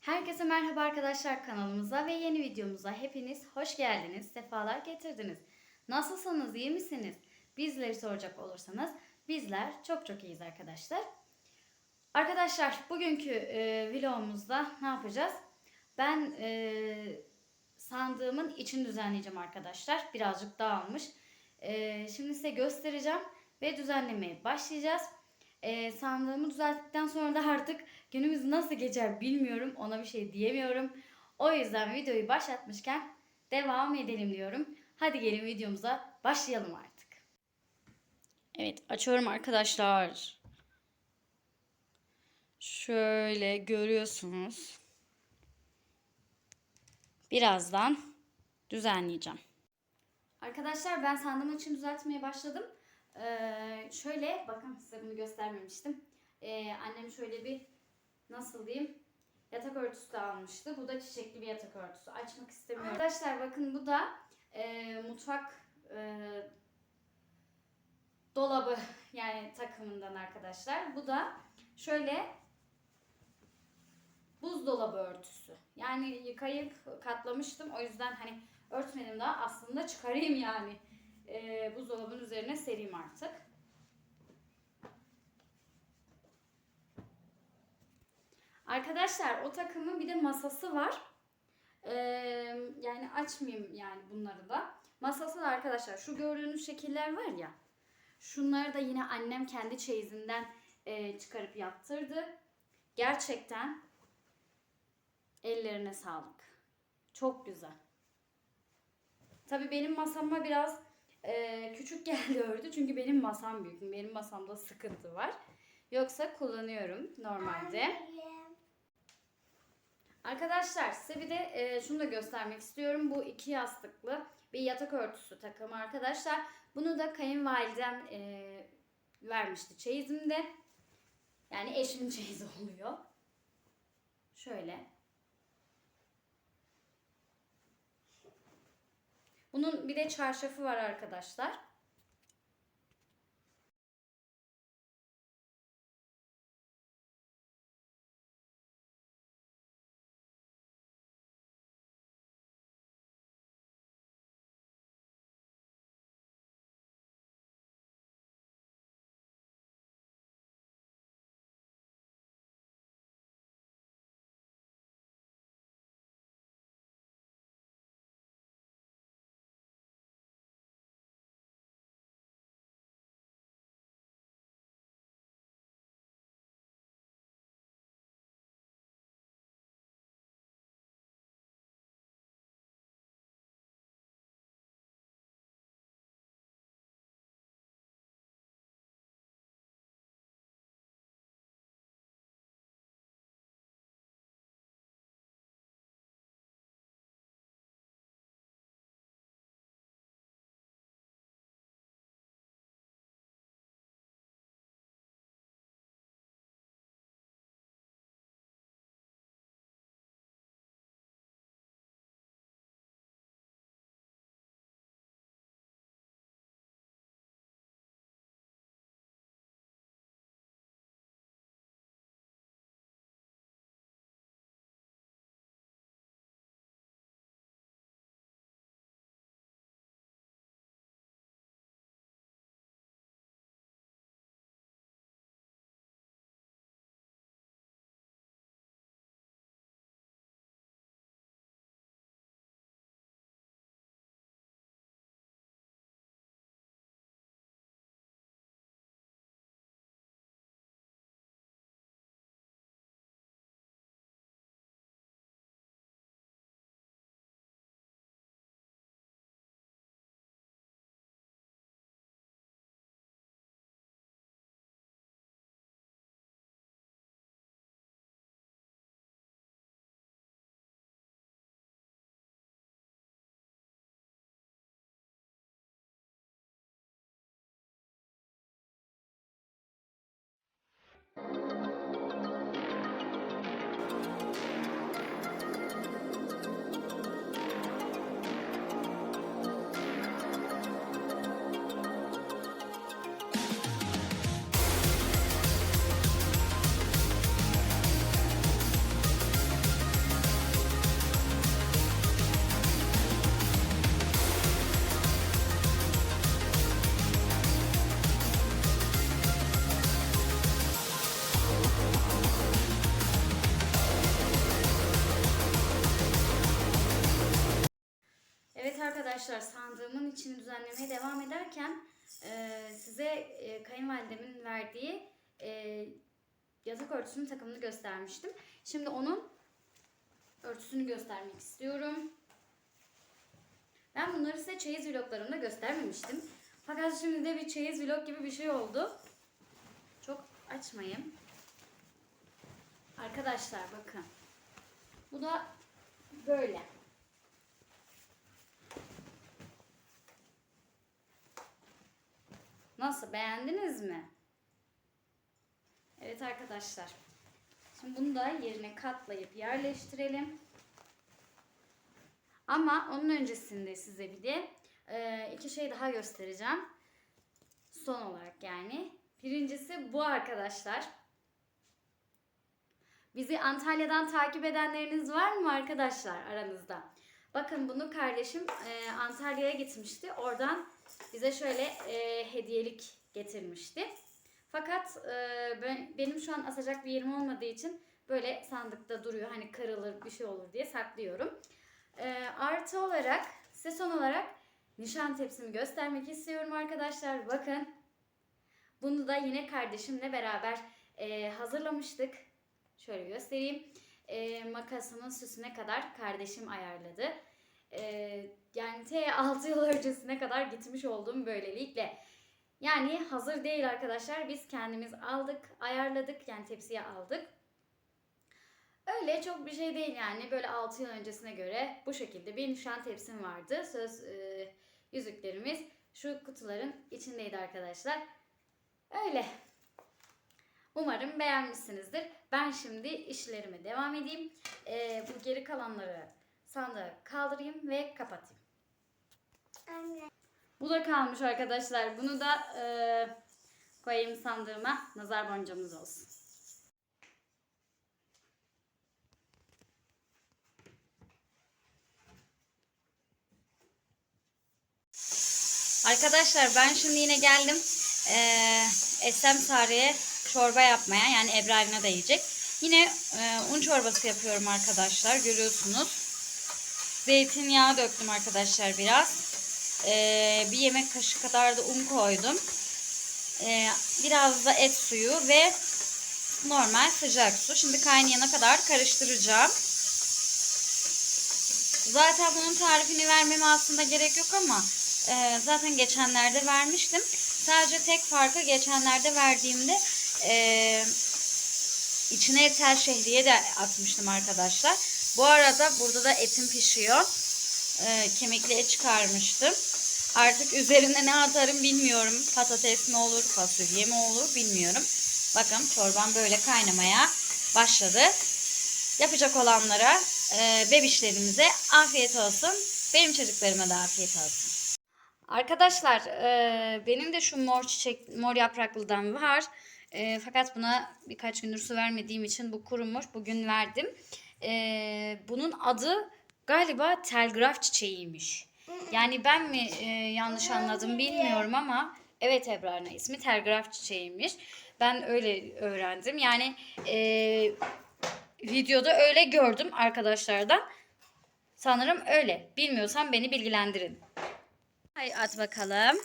Herkese merhaba arkadaşlar kanalımıza ve yeni videomuza hepiniz hoş geldiniz, sefalar getirdiniz. Nasılsınız, iyi misiniz? Bizleri soracak olursanız bizler çok çok iyiyiz arkadaşlar. Arkadaşlar bugünkü e, vlogumuzda ne yapacağız? Ben e, sandığımın içini düzenleyeceğim arkadaşlar. Birazcık dağılmış. E, şimdi size göstereceğim ve düzenlemeye başlayacağız. E, sandığımı düzelttikten sonra da artık günümüz nasıl geçer bilmiyorum. Ona bir şey diyemiyorum. O yüzden videoyu başlatmışken devam edelim diyorum. Hadi gelin videomuza başlayalım artık. Evet açıyorum arkadaşlar. Şöyle görüyorsunuz. Birazdan düzenleyeceğim. Arkadaşlar ben sandığımın için düzeltmeye başladım. Ee, şöyle bakın size bunu göstermemiştim. Ee, annem şöyle bir nasıl diyeyim yatak örtüsü de almıştı. Bu da çiçekli bir yatak örtüsü. Açmak istemiyorum. Arkadaşlar bakın bu da e, mutfak e, dolabı yani takımından arkadaşlar. Bu da şöyle buzdolabı örtüsü. Yani yıkayıp katlamıştım. O yüzden hani örtmedim daha aslında çıkarayım yani. E, buzdolabının üzerine sereyim artık. Arkadaşlar o takımın bir de masası var. Ee, yani açmayayım yani bunları da. Masası da arkadaşlar şu gördüğünüz şekiller var ya. Şunları da yine annem kendi çeyizinden e, çıkarıp yaptırdı. Gerçekten ellerine sağlık. Çok güzel. Tabii benim masama biraz e, küçük geldi ördü. Çünkü benim masam büyük. Benim masamda sıkıntı var. Yoksa kullanıyorum normalde. Arkadaşlar size bir de e, şunu da göstermek istiyorum. Bu iki yastıklı bir yatak örtüsü takımı arkadaşlar. Bunu da kayınvalidem e, vermişti çeyizimde. Yani eşimin çeyizi oluyor. Şöyle. Bunun bir de çarşafı var arkadaşlar. Arkadaşlar sandığımın içini düzenlemeye devam ederken e, size e, kayınvalidemin verdiği e, yatak örtüsünün takımını göstermiştim. Şimdi onun örtüsünü göstermek istiyorum. Ben bunları size çeyiz vloglarımda göstermemiştim. Fakat şimdi de bir çeyiz vlog gibi bir şey oldu. Çok açmayayım. Arkadaşlar bakın. Bu da böyle. Nasıl beğendiniz mi? Evet arkadaşlar. Şimdi bunu da yerine katlayıp yerleştirelim. Ama onun öncesinde size bir de e, iki şey daha göstereceğim. Son olarak yani. Birincisi bu arkadaşlar. Bizi Antalya'dan takip edenleriniz var mı arkadaşlar aranızda? Bakın bunu kardeşim e, Antalya'ya gitmişti. Oradan bize şöyle e, hediyelik getirmişti. Fakat e, ben, benim şu an asacak bir yerim olmadığı için böyle sandıkta duruyor. Hani kırılır bir şey olur diye saklıyorum. E, artı olarak size son olarak nişan tepsimi göstermek istiyorum arkadaşlar. Bakın bunu da yine kardeşimle beraber e, hazırlamıştık. Şöyle göstereyim. E, makasımın süsüne kadar kardeşim ayarladı. E, yani T 6 yıl öncesine kadar gitmiş oldum böylelikle. Yani hazır değil arkadaşlar. Biz kendimiz aldık, ayarladık. Yani tepsiye aldık. Öyle çok bir şey değil yani. Böyle 6 yıl öncesine göre bu şekilde bir nişan tepsim vardı. Söz e, yüzüklerimiz şu kutuların içindeydi arkadaşlar. Öyle. Umarım beğenmişsinizdir. Ben şimdi işlerime devam edeyim. E, bu geri kalanları sandığa kaldırayım ve kapatayım. Anne. Bu da kalmış arkadaşlar. Bunu da e, koyayım sandığıma. Nazar boncuğumuz olsun. Arkadaşlar ben şimdi yine geldim. Ee, Esem Sare'ye çorba yapmaya. Yani Ebrar'ına da yiyecek. Yine e, un çorbası yapıyorum arkadaşlar. Görüyorsunuz. Zeytinyağı döktüm arkadaşlar biraz. Ee, bir yemek kaşığı kadar da un koydum. Ee, biraz da et suyu ve normal sıcak su. Şimdi kaynayana kadar karıştıracağım. Zaten bunun tarifini vermeme aslında gerek yok ama e, zaten geçenlerde vermiştim. Sadece tek farkı geçenlerde verdiğimde e, içine tel şehriye de atmıştım arkadaşlar. Bu arada burada da etim pişiyor. E, kemikli et çıkarmıştım. Artık üzerine ne atarım bilmiyorum. Patates mi olur, fasulye mi olur bilmiyorum. Bakın çorbam böyle kaynamaya başladı. Yapacak olanlara, e, bebişlerimize afiyet olsun. Benim çocuklarıma da afiyet olsun. Arkadaşlar e, benim de şu mor çiçek, mor yapraklıdan var. E, fakat buna birkaç gündür su vermediğim için bu kurumuş. Bugün verdim. E, bunun adı galiba telgraf çiçeğiymiş. Yani ben mi e, yanlış anladım bilmiyorum ama evet Ebrar'ın ismi telgraf çiçeğiymiş. Ben öyle öğrendim. Yani e, videoda öyle gördüm arkadaşlardan. Sanırım öyle. Bilmiyorsam beni bilgilendirin. Hay at bakalım.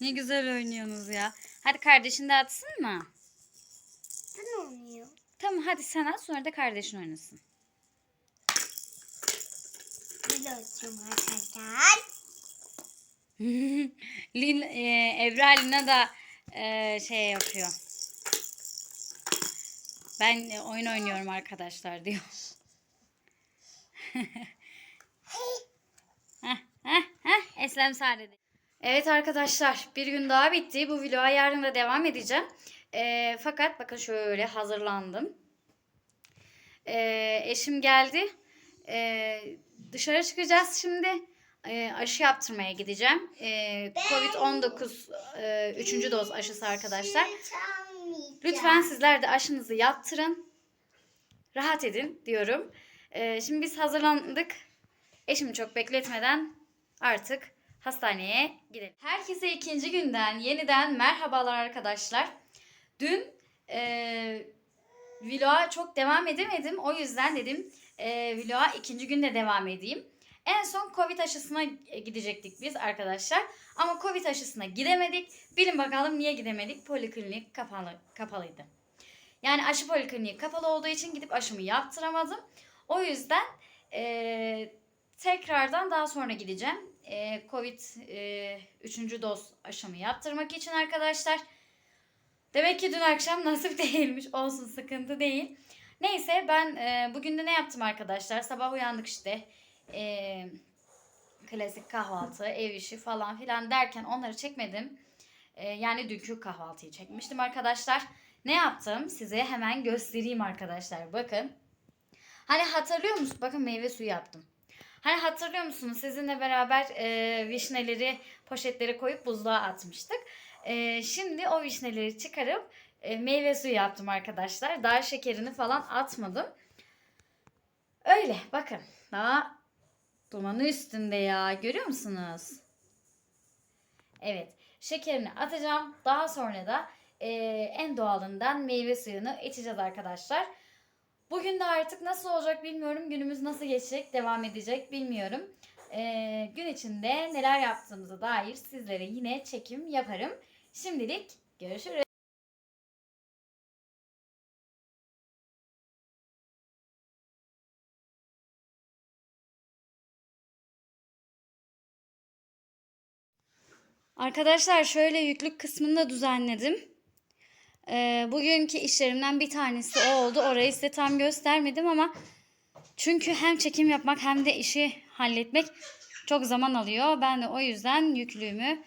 Ne güzel oynuyorsunuz ya. Hadi kardeşin de atsın mı? Ben olmuyor. Tamam hadi sen at sonra da kardeşin oynasın. Biliyorsun arkadaşlar. Lin, e, Evra Lina da e, şey yapıyor. Ben e, oyun oynuyorum arkadaşlar diyor. heh, heh, heh, Eslem Sare'de. Evet arkadaşlar bir gün daha bitti. Bu vloga yarın da devam edeceğim. E, fakat bakın şöyle hazırlandım. E, eşim geldi. E, dışarı çıkacağız şimdi. E, aşı yaptırmaya gideceğim. E, Covid-19 e, 3. doz aşısı arkadaşlar. Lütfen sizler de aşınızı yaptırın. Rahat edin diyorum. Ee, şimdi biz hazırlandık. Eşimi çok bekletmeden artık hastaneye gidelim. Herkese ikinci günden yeniden merhabalar arkadaşlar. Dün e, vloga çok devam edemedim. O yüzden dedim e, vloga ikinci günde devam edeyim. En son Covid aşısına gidecektik biz arkadaşlar. Ama Covid aşısına gidemedik. Bilin bakalım niye gidemedik? Poliklinik kapalı, kapalıydı. Yani aşı polikliniği kapalı olduğu için gidip aşımı yaptıramadım. O yüzden e, tekrardan daha sonra gideceğim. E, Covid e, 3. doz aşımı yaptırmak için arkadaşlar. Demek ki dün akşam nasip değilmiş. Olsun sıkıntı değil. Neyse ben e, bugün de ne yaptım arkadaşlar? Sabah uyandık işte. E, klasik kahvaltı, ev işi falan filan derken onları çekmedim. E, yani dünkü kahvaltıyı çekmiştim arkadaşlar. Ne yaptım? Size hemen göstereyim arkadaşlar. Bakın. Hani hatırlıyor musunuz? Bakın meyve suyu yaptım. Hani hatırlıyor musunuz? Sizinle beraber e, vişneleri poşetlere koyup buzluğa atmıştık. E, şimdi o vişneleri çıkarıp e, meyve suyu yaptım arkadaşlar. Daha şekerini falan atmadım. Öyle bakın. Daha dumanı üstünde ya. Görüyor musunuz? Evet. Şekerini atacağım. Daha sonra da e, en doğalından meyve suyunu içeceğiz arkadaşlar. Bugün de artık nasıl olacak bilmiyorum. Günümüz nasıl geçecek, devam edecek bilmiyorum. E, gün içinde neler yaptığımıza dair sizlere yine çekim yaparım. Şimdilik görüşürüz. Arkadaşlar şöyle yüklük kısmını da düzenledim. Ee, bugünkü işlerimden bir tanesi o oldu. Orayı size tam göstermedim ama çünkü hem çekim yapmak hem de işi halletmek çok zaman alıyor. Ben de o yüzden yüklüğümü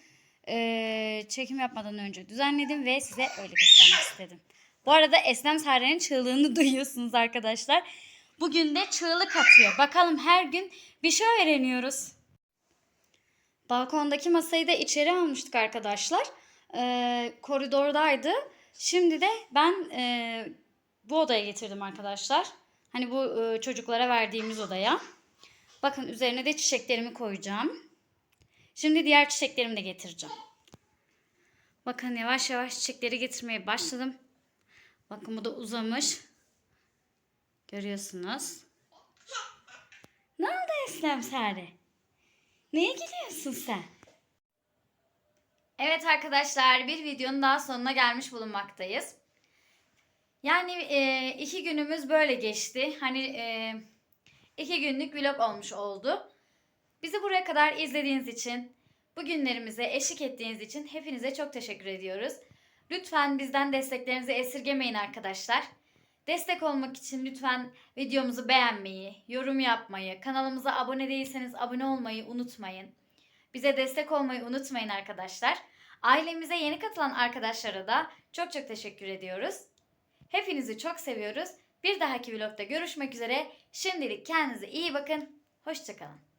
e, çekim yapmadan önce düzenledim ve size öyle göstermek istedim. Bu arada Eslem Sare'nin çığlığını duyuyorsunuz arkadaşlar. Bugün de çığlık atıyor. Bakalım her gün bir şey öğreniyoruz. Balkondaki masayı da içeri almıştık arkadaşlar. Ee, koridordaydı. Şimdi de ben e, bu odaya getirdim arkadaşlar. Hani bu e, çocuklara verdiğimiz odaya. Bakın üzerine de çiçeklerimi koyacağım. Şimdi diğer çiçeklerimi de getireceğim. Bakın yavaş yavaş çiçekleri getirmeye başladım. Bakın bu da uzamış. Görüyorsunuz. Ne oldu Eslem Sare? Neye gidiyorsun sen? Evet arkadaşlar bir videonun daha sonuna gelmiş bulunmaktayız. Yani e, iki günümüz böyle geçti. Hani e, iki günlük vlog olmuş oldu. Bizi buraya kadar izlediğiniz için, bu günlerimize eşlik ettiğiniz için hepinize çok teşekkür ediyoruz. Lütfen bizden desteklerinizi esirgemeyin arkadaşlar. Destek olmak için lütfen videomuzu beğenmeyi, yorum yapmayı, kanalımıza abone değilseniz abone olmayı unutmayın. Bize destek olmayı unutmayın arkadaşlar. Ailemize yeni katılan arkadaşlara da çok çok teşekkür ediyoruz. Hepinizi çok seviyoruz. Bir dahaki vlogda görüşmek üzere. Şimdilik kendinize iyi bakın. Hoşçakalın.